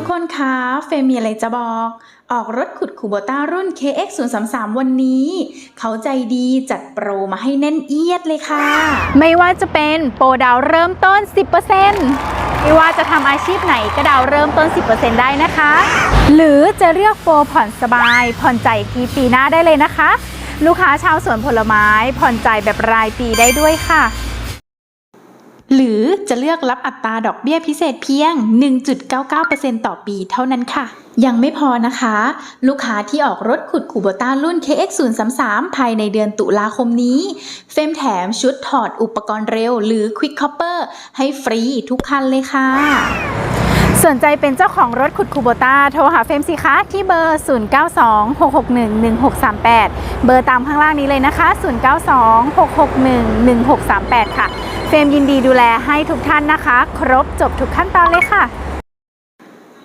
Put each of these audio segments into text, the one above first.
ทุกคนคะ เฟมีอะไรจะบอก ออกรถขุดคูโบต้ารุ่น KX 0 3 3วันนี้ เขาใจดีจัดโปรมาให้แน่นเอียดเลยค่ะ ไม่ว่าจะเป็นโปรดาวเริ่มต้น 10%ไม่ว่าจะทำอาชีพไหนก็ดาวเริ่มต้น 10%ได้นะคะ หรือจะเลือกโปรผ่อนสบาย ผ่อนใจายกี่ปีหน้าได้เลยนะคะ ลูกค้าชาวสวนผลไม้ผ่อนใจายแบบรายปีได้ด้วยค่ะ หรือจะเลือกรับอัตราดอกเบี้ยพิเศษเพียง 1.99%ต่อปีเท่านั้นค่ะ ยังไม่พอนะคะ ลูกค้าที่ออกรถขุดคูโบต้ารุ่น KX 0 3 3 ภายในเดือนตุลาคมนี้ เฟมแถมชุดถอดอุปกรณ์เร็วหรือ Quick Copper ให้ฟรีทุกคันเลยค่ะ สนใจเป็นเจ้าของรถขุดคูโบต้าโทรหาเฟมสิคะที่เบอร์ 0926611638 เบอร์ตามข้างล่างนี้เลยนะคะ 0926611638 ค่ะ เฟมยินดีดูแลให้ทุกท่านนะคะ ครบจบทุกขั้นตอนเลยค่ะ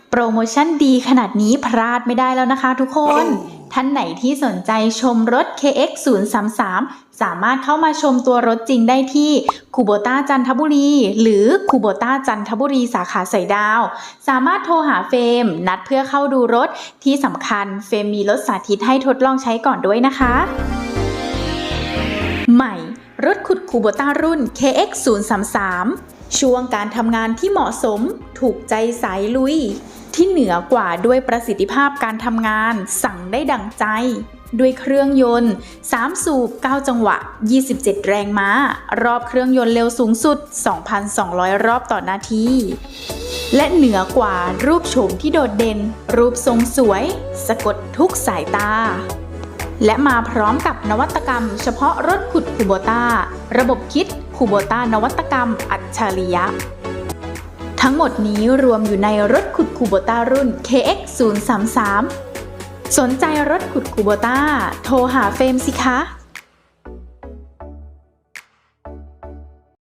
โปรโมชั่นดีขนาดนี้พลาดไม่ได้แล้วนะคะทุกคน ท่านไหนที่สนใจชมรถ KX 0 3 3สามารถเข้ามาชมตัวรถจริงได้ที่คูโบต้าจันทบุรี หรือคูโบต้าจันทบุรีสาขาใส่ดาว สามารถโทรหาเฟมนัดเพื่อเข้าดูรถที่สำคัญเฟมมีรถสาธิตให้ทดลองใช้ก่อนด้วยนะคะ ใหม่ รถขุดคูโบต้ารุ่น KX 0 3 3ช่วงการทำงานที่เหมาะสม ถูกใจสายลุย ที่เหนือกว่าด้วยประสิทธิภาพการทำงาน สั่งได้ดังใจ ด้วยเครื่องยนต์ 3 สูบ 9 จังหวะ 27 แรงม้า รอบเครื่องยนต์เร็วสูงสุด 2,200 รอบต่อนาที และเหนือกว่ารูปโฉมที่โดดเด่น รูปทรงสวย สะกดทุกสายตาและมาพร้อมกับนวัตกรรมเฉพาะรถขุดคูโบต้า ระบบคิดคูโบต้านวัตกรรมอัจฉริยะ ทั้งหมดนี้รวมอยู่ในรถขุดคูโบต้ารุ่น KX 0 3 3สนใจรถขุดคูโบต้า โทรหาเฟรมสิคะ